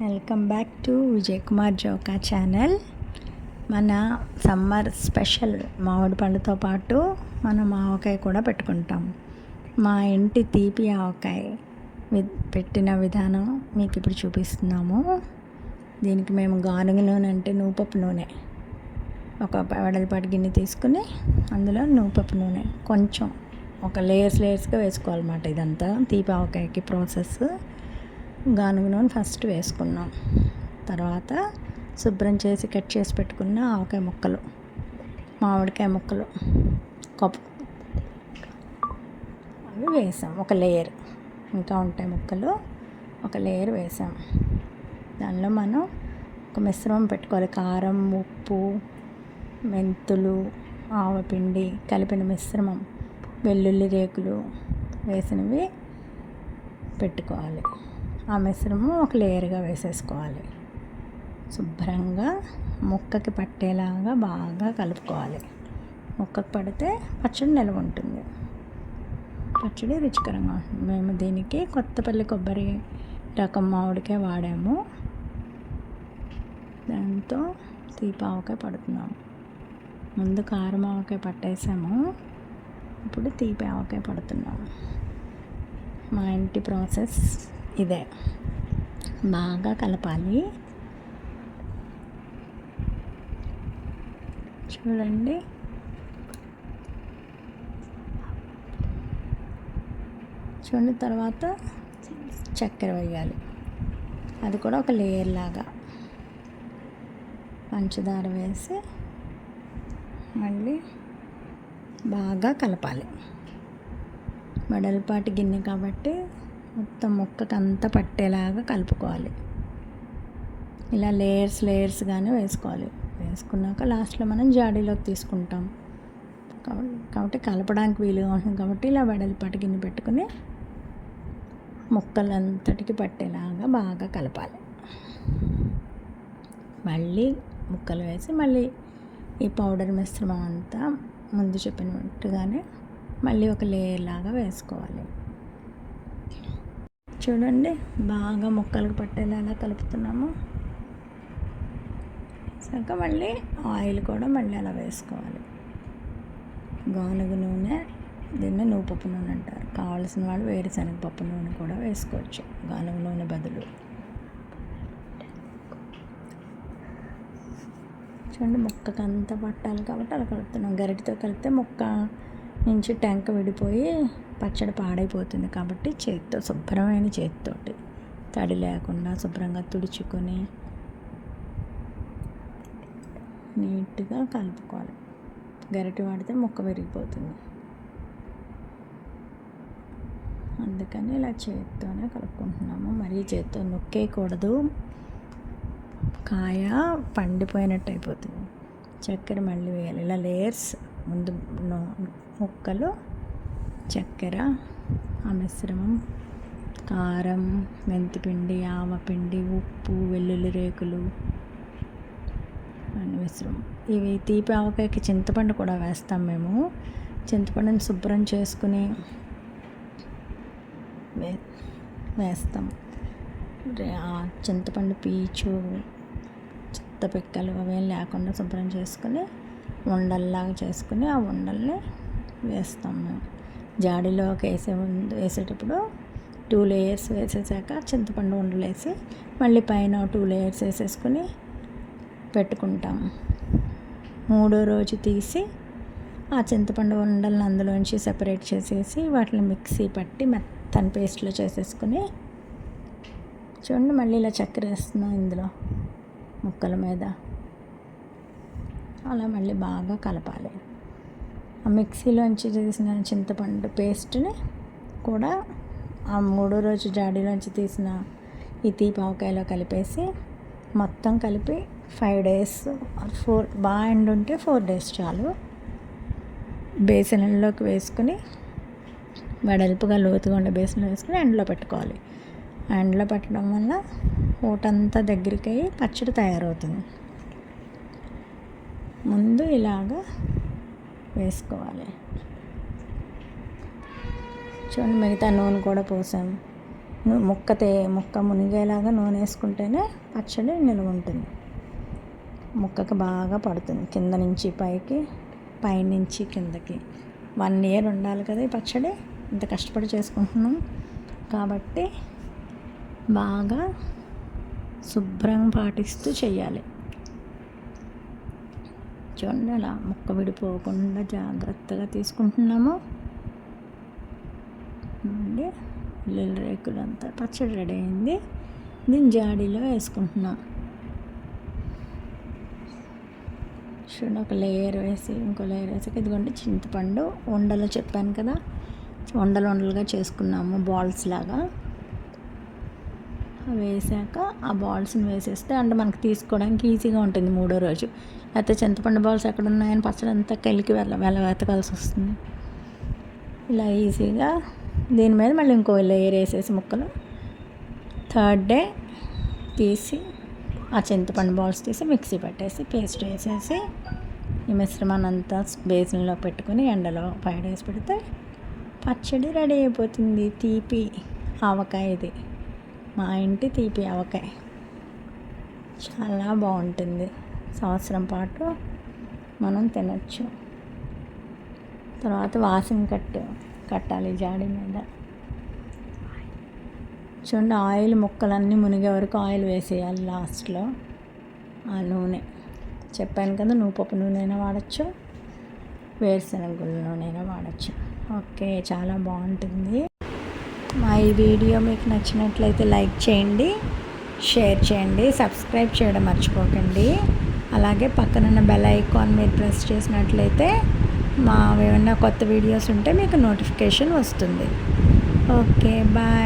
Welcome back to Vijay Kumar Joka channel. మన summer special మామిడి పండుతో పాటు మనం ఆవకాయ కూడా పెట్టుకుంటాం. మా ఇంటి తీపి ఆవకాయ వి- పెట్టిన విధానం మీకు ఇప్పుడు చూపిస్తున్నాము. దీనికి మేము గానుగ నూనె అంటే నూపప్పు నూనె. ఒక వెడల్పాటి గిన్నె తీసుకుని అందులో నూపప్పు నూనె. కొంచెం ఒక లేయర్స్ లేయర్స్గా వేసుకోవాలన్నమాట ఇదంతా. తీపి ఆవకాయకి ప్రాసెస్. గానుగ నూనె ఫస్ట్ వేసుకున్నాం. తర్వాత శుభ్రం చేసి కట్ చేసి పెట్టుకున్న ఆవకాయ ముక్కలు మామిడికాయ ముక్కలు కొప్ప అవి వేసాం. ఒక లేయర్ ఇంకా ఉంటాయి ముక్కలు ఒక లేయర్ వేసాం. దానిలో మనం ఒక మిశ్రమం పెట్టుకోవాలి. కారం ఉప్పు మెంతులు ఆవపిండి కలిపిన మిశ్రమం వెల్లుల్లి రేకులు వేసినవి పెట్టుకోవాలి. ఆ మిశ్రమం ఒక లేయర్గా వేసేసుకోవాలి. శుభ్రంగా ముక్కకి పట్టేలాగా బాగా కలుపుకోవాలి. ముక్కకు పడితే పచ్చడి నిల్వ ఉంటుంది. పచ్చడి రుచికరంగా ఉంటుంది. మేము దీనికి కొత్తపల్లి కొబ్బరి రకం మామిడికే వాడాము. దాంతో తీపావకాయ పడుతున్నాము. ముందు కారం ఆవకాయ పట్టేసాము. ఇప్పుడు తీపి ఆవకాయ పడుతున్నాము. మా ఇంటి ప్రాసెస్ ఇదే. బాగా కలపాలి. చూడండి. చూడండి తర్వాత చక్కెర వేయాలి. అది కూడా ఒక లేయర్ లాగా. పంచదార వేసి మళ్ళీ బాగా కలపాలి. వెడల్పాటి గిన్నె కాబట్టి మొత్తం ముక్కకు అంతా పట్టేలాగా కలుపుకోవాలి. ఇలా లేయర్స్ లేయర్స్గానే వేసుకోవాలి. వేసుకున్నాక లాస్ట్లో మనం జాడీలోకి తీసుకుంటాం. కాబట్టి కలపడానికి వీలుగా ఉంటుంది. కాబట్టి ఇలా వెడల్పాటి గిన్నె పెట్టుకుని ముక్కలంతటికి పట్టేలాగా బాగా కలపాలి. మళ్ళీ ముక్కలు వేసి మళ్ళీ ఈ పౌడర్ మిశ్రమం అంతా ముందు చెప్పినట్టుగానే మళ్ళీ ఒక లేయర్ లాగా వేసుకోవాలి. చూడండి బాగా ముక్కలకు పట్టేలా కలుపుతున్నాము. ఇంకా మళ్ళీ ఆయిల్ కూడా మళ్ళీ అలా వేసుకోవాలి. గానుగ నూనె దీన్ని నూపప్పు నూనె అంటారు. కావాల్సిన వాళ్ళు వేరుశనగపప్పు నూనె కూడా వేసుకోవచ్చు. గానుగ నూనె బదులు. చూడండి ముక్కకు అంతా పట్టాలి కాబట్టి అలా కలుపుతున్నాం. గరిటతో కలిపితే ముక్క నుంచి టెంక విడిపోయి పచ్చడి పాడైపోతుంది కాబట్టి చేత్తో శుభ్రమైన చేతితోటి తడి లేకుండా శుభ్రంగా తుడుచుకొని నీట్గా కలుపుకోవాలి. గరిటె వాడితే ముక్క విరిగిపోతుంది. అందుకని ఇలా చేతితోనే కలుపుకుంటున్నాము. మరీ చేత్తో నొక్కేయకూడదు. కాయ పండిపోయినట్టు అయిపోతుంది. చక్కెర మళ్ళీ వేయాలి. ఇలా లేయర్స్ ముందు నో- ముక్కలు చక్కెర ఆ మిశ్రమం కారం మెంతిపిండి ఆవపిండి ఉప్పు వెల్లుల్లి రేకులు అన్ని మిశ్రమం. ఇవి తీపి ఆవకాయకి చింతపండు కూడా వేస్తాం మేము. చింతపండుని శుభ్రం చేసుకుని వే వేస్తాం. ఆ చింతపండు పీచు చెత్త పిక్కలు అవేం లేకుండా శుభ్రం చేసుకుని ఉండల్లాగా చేసుకుని ఆ ఉండల్ని వేస్తాం మేము. జాడీలోకి వేసే ముందు వేసేటప్పుడు టూ లేయర్స్ వేసేసాక చింతపండు ఉండలు వేసి మళ్ళీ పైన టూ లేయర్స్ వేసేసుకుని పెట్టుకుంటాం. మూడో రోజు తీసి ఆ చింతపండు ఉండలను అందులోంచి సెపరేట్ చేసేసి వాటిని మిక్సీ పట్టి మెత్తని పేస్ట్లో చేసేసుకుని చూడండి మళ్ళీ ఇలా చక్కెర వేస్తున్నాం ఇందులో ముక్కల మీద. అలా మళ్ళీ బాగా కలపాలి. మిక్సీలోంచి తీసిన చింతపండు పేస్ట్ని కూడా ఆ మూడో రోజు జాడీలోంచి తీసిన ఈ తీపావకాయలో కలిపేసి మొత్తం కలిపి ఫైవ్ డేస్ ఫోర్ బాగా ఎండు ఉంటే ఫోర్ డేస్ చాలు. బేసన్లోకి వేసుకుని వెడల్పుగా లోతుగా ఉండే బేసన్లో వేసుకుని ఎండలో పెట్టుకోవాలి. ఎండలో పెట్టడం వల్ల ఊటంతా దగ్గరికి అయ్యి పచ్చడి తయారవుతుంది. ముందు ఇలాగా వేసుకోవాలి. చూడండి మిగతా నూనె కూడా పోసాం. ముక్కతే ముక్క తే ముక్క మునిగేలాగా నూనె వేసుకుంటేనే పచ్చడి నిలువ ఉంటుంది. ముక్కకి బాగా పడుతుంది. కింద నుంచి పైకి పైనుంచి కిందకి. వన్ ఇయర్ ఉండాలి కదా ఈ పచ్చడి. ఇంత కష్టపడి చేసుకుంటున్నాం. కాబట్టి బాగా శుభ్రం పాటిస్తూ చేయాలి. చూడండి అలా ముక్క విడిపోకుండా జాగ్రత్తగా తీసుకుంటున్నాము. అండి ఉల్లిల రేకులు అంతా పచ్చడి రెడీ అయింది. దీన్ని జాడీలో వేసుకుంటున్నాం. చూడండి ఒక లేయర్ వేసి ఇంకో లేయర్ వేసి ఇదిగోండి చింతపండు ఉండలు చెప్పాను కదా ఉండలు ఉండలుగా చేసుకున్నాము బాల్స్ లాగా. వేసాక ఆ బాల్స్ని వేసేస్తే అంటే మనకు తీసుకోవడానికి ఈజీగా ఉంటుంది మూడో రోజు. లేకపోతే చింతపండు బాల్స్ ఎక్కడ ఉన్నాయని పచ్చడి అంతా కలికి వెళ్ళ వెళ్ళవెతకాల్సి వస్తుంది. ఇలా ఈజీగా దీని మీద మళ్ళీ ఇంకో లేయర్ వేసేసి ముక్కలు. థర్డ్ డే తీసి ఆ చింతపండు బాల్స్ తీసి మిక్సీ పెట్టేసి పేస్ట్ వేసేసి ఈ మిశ్రమాన్ని అంతా బేసిన్లో పెట్టుకుని ఎండలో ఫైవ్ డేస్ పెడితే పచ్చడి రెడీ అయిపోతుంది. తీపి ఆవకాయ ఇది. మా ఇంటి తీపి ఆవకాయ. చాలా బాగుంటుంది. సంవత్సరం పాటు మనం తినచ్చు. తర్వాత వాసన కట్టు కట్టాలి జాడి మీద. చూడండి ఆయిల్ ముక్కలన్నీ మునిగే వరకు ఆయిల్ వేసేయాలి లాస్ట్లో. ఆ నూనె. చెప్పాను కదా నువ్వుపప్పు నూనె అయినా వాడచ్చు వేరుశనగ గుళ్ళ నూనె అయినా వాడచ్చు. ఓకే చాలా బాగుంటుంది. మా ఈ వీడియో మీకు నచ్చినట్లయితే లైక్ చేయండి షేర్ చేయండి సబ్స్క్రైబ్ చేయడం మర్చిపోకండి. అలాగే పక్కనున్న బెల్ ఐకాన్ మీరు ప్రెస్ చేసినట్లయితే మా ఏమైనా కొత్త వీడియోస్ ఉంటే మీకు నోటిఫికేషన్ వస్తుంది. Okay bye.